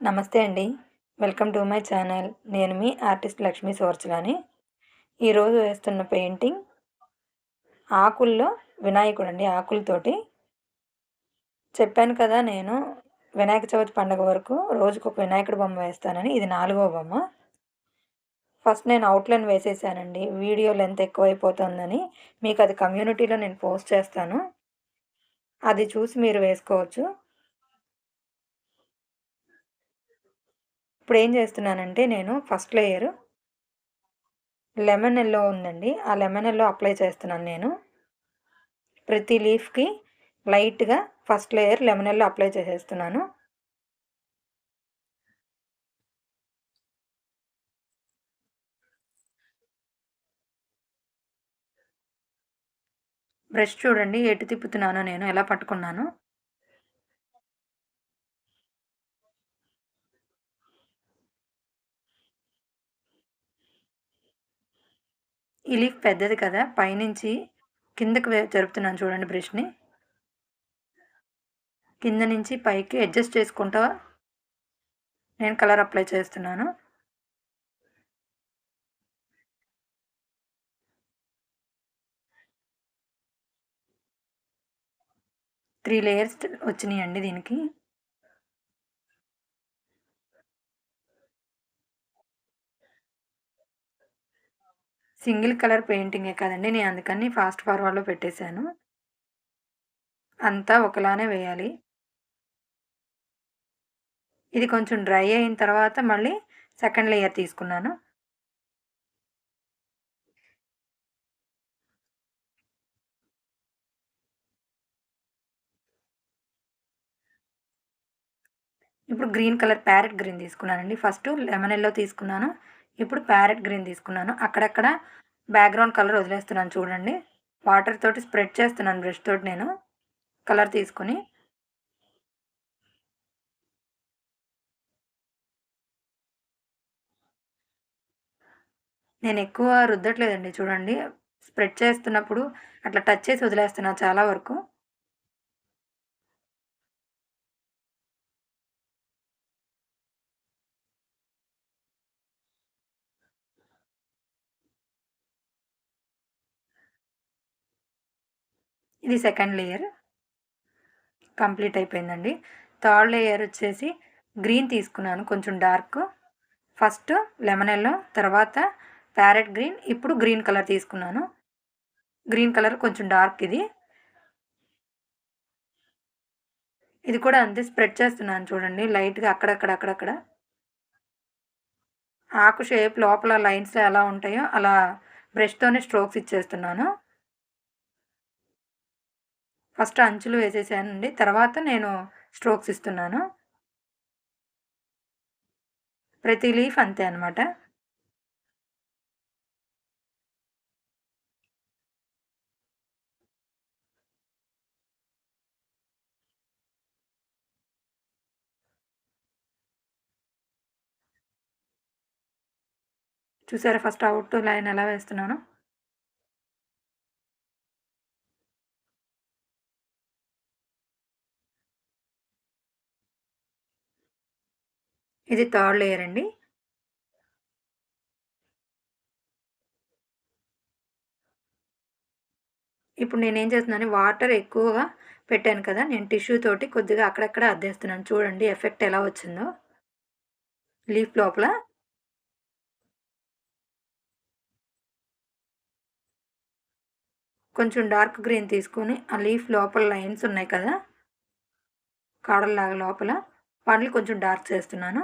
నమస్తే అండి. Welcome to my channel. నేను మీ ఆర్టిస్ట్ లక్ష్మీ సోర్చలాని ఈరోజు వేస్తున్న పెయింటింగ్ ఆకుల్లో వినాయకుడు అండి ఆకులతోటి. చెప్పాను కదా నేను వినాయక చవితి పండుగ వరకు రోజుకు ఒక వినాయకుడు బొమ్మ వేస్తానని. ఇది నాలుగో బొమ్మ. ఫస్ట్ నేను అవుట్లైన్ వేసేసానండి. వీడియో లెంత్ ఎక్కువైపోతుందని. మీకు అది కమ్యూనిటీలో నేను పోస్ట్ చేస్తాను. అది చూసి మీరు వేసుకోవచ్చు. ఇప్పుడు ఏం చేస్తున్నానంటే నేను ఫస్ట్ లేయర్. లెమన్ ఎల్లో ఉందండి. ఆ లెమన్ ఎల్లో అప్లై చేస్తున్నాను నేను. ప్రతి లీఫ్కి లైట్గా first layer lemon yellow apply చేసేస్తున్నాను. బ్రష్ చూడండి. ఎటు తిప్పుతున్నానో నేను ఎలా పట్టుకున్నాను. ఈ లీఫ్ పెద్దది కదా పైనుంచి కిందకి జరుపుతున్నాను చూడండి బ్రష్ని. కింద నుంచి పైకి అడ్జస్ట్ చేసుకుంటా నేను కలర్ అప్లై చేస్తున్నాను. త్రీ లేయర్స్ వచ్చినాయండి దీనికి. సింగిల్ కలర్ పెయింటింగే కదండి. నేను అందుకని ఫాస్ట్ ఫార్వర్డ్లో పెట్టేశాను. అంతా ఒకలానే వేయాలి. ఇది కొంచెం డ్రై అయిన తర్వాత మళ్ళీ సెకండ్ లేయర్ తీసుకున్నాను. ఇప్పుడు గ్రీన్ కలర్ ప్యారెట్ గ్రీన్ తీసుకున్నానండి. ఫస్ట్ లెమన్ ఎల్లో తీసుకున్నాను. ఇప్పుడు ప్యారెట్ గ్రీన్ తీసుకున్నాను. అక్కడక్కడ బ్యాక్గ్రౌండ్ కలర్ వదిలేస్తున్నాను చూడండి. వాటర్ తోటి స్ప్రెడ్ చేస్తున్నాను బ్రష్ తోటి నేను. కలర్ తీసుకుని. నేను ఎక్కువ రుద్దట్లేదండి చూడండి. స్ప్రెడ్ చేస్తున్నప్పుడు అట్లా టచ్ చేసి వదిలేస్తున్నాను చాలా వరకు. ఇది సెకండ్ లేయర్. కంప్లీట్ అయిపోయిందండి. థర్డ్ లేయర్ వచ్చేసి గ్రీన్ తీసుకున్నాను కొంచెం డార్క్. ఫస్ట్ లెమన్ ఎల్లో తర్వాత ప్యారెట్ గ్రీన్ ఇప్పుడు గ్రీన్ కలర్ తీసుకున్నాను. గ్రీన్ కలర్ కొంచెం డార్క్ ఇది. ఇది కూడా అంతే స్ప్రెడ్ చేస్తున్నాను చూడండి లైట్గా అక్కడక్కడ అక్కడక్కడ. ఆకు షేప్ లోపల లైన్స్ ఎలా ఉంటాయో అలా బ్రష్తోనే స్ట్రోక్స్ ఇచ్చేస్తున్నాను. ఫస్ట్ అంచులు వేసేసానండి. తర్వాత నేను స్ట్రోక్స్ ఇస్తున్నాను. ప్రతి లీఫ్ అంతే అనమాట చూసారా ఫస్ట్ అవుట్ లైన్ ఎలా వేస్తున్నాను? ఇది థర్డ్ లేయర్ అండి. ఇప్పుడు నేనేం చేస్తున్నాను వాటర్ ఎక్కువగా పెట్టాను కదా నేను టిష్యూ తోటి కొద్దిగా అక్కడక్కడ అద్దేస్తున్నాను. చూడండి ఎఫెక్ట్ ఎలా వచ్చిందో. లీఫ్ లోపల. కొంచెం డార్క్ గ్రీన్ తీసుకొని ఆ లీఫ్ లోపల లైన్స్ ఉన్నాయి కదా కాడల్లాగా లోపల. వాటిని కొంచెం డార్క్ చేస్తున్నాను.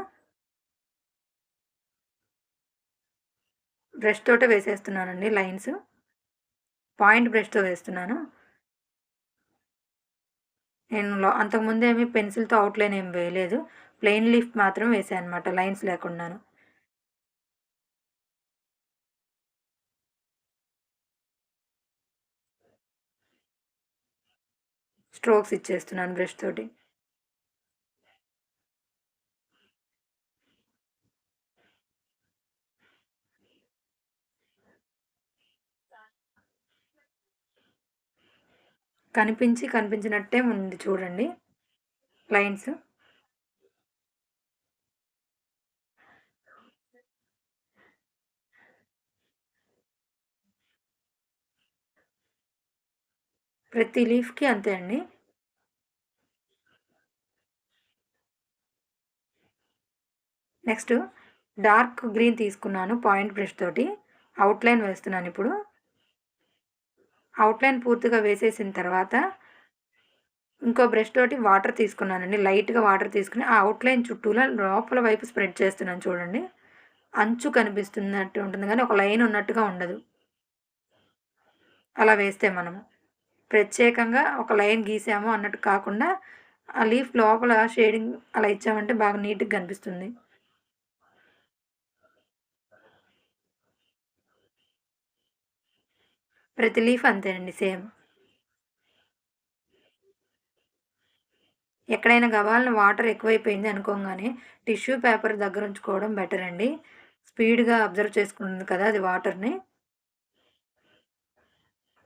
బ్రష్ తోటే వేసేస్తున్నానండి లైన్స్. పాయింట్ బ్రష్తో వేస్తున్నాను. నేను అంతకుముందు ఏమి పెన్సిల్తో అవుట్లైన్ ఏమి వేయలేదు. ప్లెయిన్ లీఫ్ మాత్రం వేసాను అనమాట లైన్స్ లేకుండాను. స్ట్రోక్స్ ఇచ్చేస్తున్నాను బ్రష్ తోటి. కనిపించి కనిపించినట్టే ఉంది చూడండి. లైన్స్. ప్రతి లీఫ్కి అంతే అండి. నెక్స్ట్ డార్క్ గ్రీన్ తీసుకున్నాను పాయింట్ బ్రష్ తోటి. అవుట్లైన్ వేస్తున్నాను ఇప్పుడు. అవుట్లైన్ పూర్తిగా వేసేసిన తర్వాత ఇంకో బ్రష్ తోటి వాటర్ తీసుకున్నానండి. లైట్గా వాటర్ తీసుకుని ఆ అవుట్లైన్ చుట్టూలా లోపల వైపు స్ప్రెడ్ చేస్తున్నాను చూడండి. అంచు కనిపిస్తున్నట్టు ఉంటుంది కానీ ఒక లైన్ ఉన్నట్టుగా ఉండదు. అలా వేస్తే మనము ప్రత్యేకంగా ఒక లైన్ గీసాము అన్నట్టు కాకుండా ఆ లీఫ్ లోపల షేడింగ్ అలా ఇచ్చామంటే బాగా నీట్గా కనిపిస్తుంది. ప్రతి లీఫ్ అంతేనండి సేమ్. ఎక్కడైనా గవాలను వాటర్ ఎక్కువైపోయింది అనుకోగానే టిష్యూ పేపర్ దగ్గర ఉంచుకోవడం బెటర్ అండి. స్పీడ్గా అబ్జర్వ్ చేసుకుంటుంది కదా అది వాటర్ని.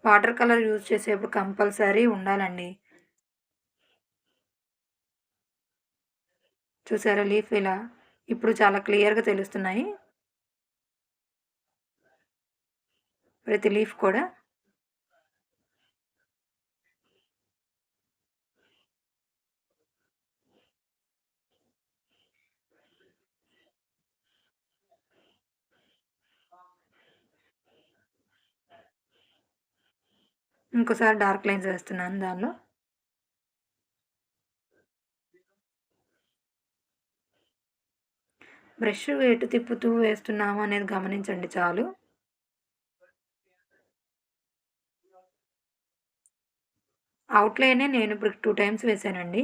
వాటర్ కలర్ యూజ్ చేసేప్పుడు కంపల్సరీ ఉండాలండి. చూసారా లీఫ్ ఇలా? ఇప్పుడు చాలా క్లియర్గా తెలుస్తున్నాయి. ప్రతి లీఫ్ కూడా. ఇంకోసారి డార్క్ లైన్స్ వేస్తున్నాను దానిలో. బ్రష్ ఎటు తిప్పుతూ వేస్తున్నాము అనేది గమనించండి చాలు. అవుట్లైనే నేను ఇప్పుడు టూ టైమ్స్ వేసానండి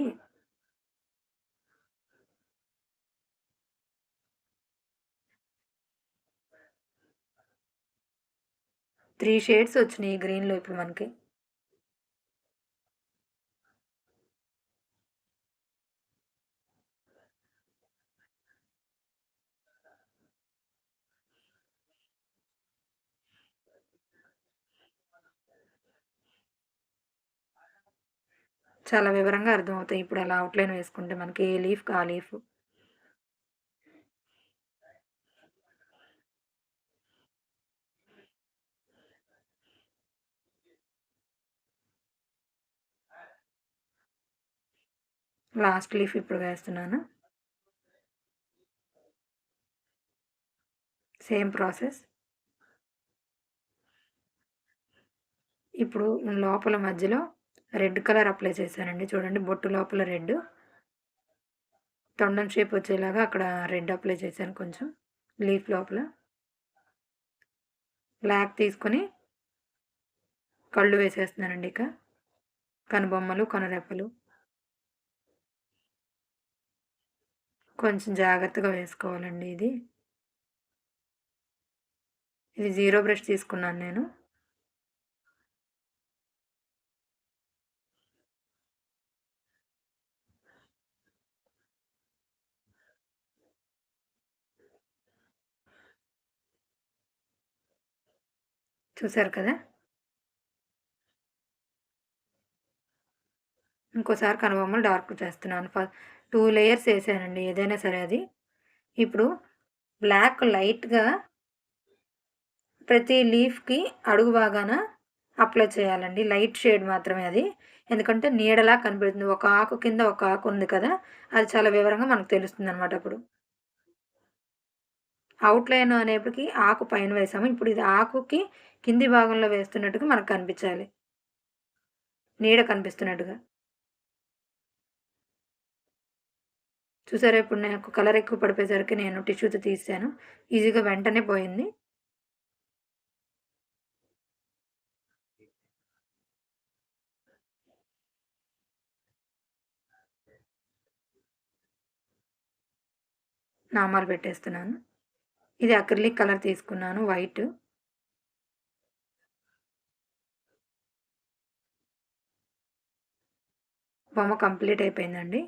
త్రీ షేడ్స్ వచ్చినాయి గ్రీన్లో ఇప్పుడు మనకి. చాలా వివరంగా అర్థమవుతాయి. ఇప్పుడు అలా అవుట్లైన్ వేసుకుంటే మనకి ఏ లీఫ్ ఆ లీఫ్ లాస్ట్ లీఫ్ ఇప్పుడు వేస్తున్నాను. Same process. ఇప్పుడు లోపల మధ్యలో రెడ్ కలర్ అప్లై చేశానండి. చూడండి బొట్టు లోపల రెడ్. తొండం షేప్ వచ్చేలాగా అక్కడ రెడ్ అప్లై చేశాను కొంచెం లీఫ్ లోపల. బ్లాక్ తీసుకొని కళ్ళు వేసేస్తున్నానండి ఇక. కనుబొమ్మలు కనురెప్పలు. కొంచెం జాగ్రత్తగా వేసుకోవాలండి ఇది. ఇది జీరో బ్రష్ తీసుకున్నాను నేను. చూసారు కదా? ఇంకోసారి కనుబొమ్మలు డార్క్ చేస్తున్నాను. టూ లేయర్స్ వేసానండి. ఏదైనా సరే అది. ఇప్పుడు బ్లాక్ లైట్గా ప్రతి లీఫ్కి అడుగు బాగాన అప్లై చేయాలండి. లైట్ షేడ్ మాత్రమే అది. ఎందుకంటే నీడలా కనిపెడుతుంది ఒక ఆకు కింద ఒక ఆకు ఉంది కదా అది చాలా వివరంగా మనకు తెలుస్తుంది అనమాట అప్పుడు. అవుట్లైన్ అనేప్పటికీ ఆకు పైన వేసాము. ఇప్పుడు ఇది ఆకుకి కింది భాగంలో వేస్తున్నట్టుగా మనకు కనిపించాలి. నీడ కనిపిస్తున్నట్టుగా. చూసారా? ఇప్పుడు నాకు కలర్ ఎక్కువ పడిపోయేసరికి నేను టిష్యూతో తీసాను. ఈజీగా వెంటనే పోయింది. నామాలు పెట్టేస్తున్నాను. ఇది అక్రిలిక్ కలర్ తీసుకున్నాను వైట్. బొమ్మ కంప్లీట్ అయిపోయిందండి.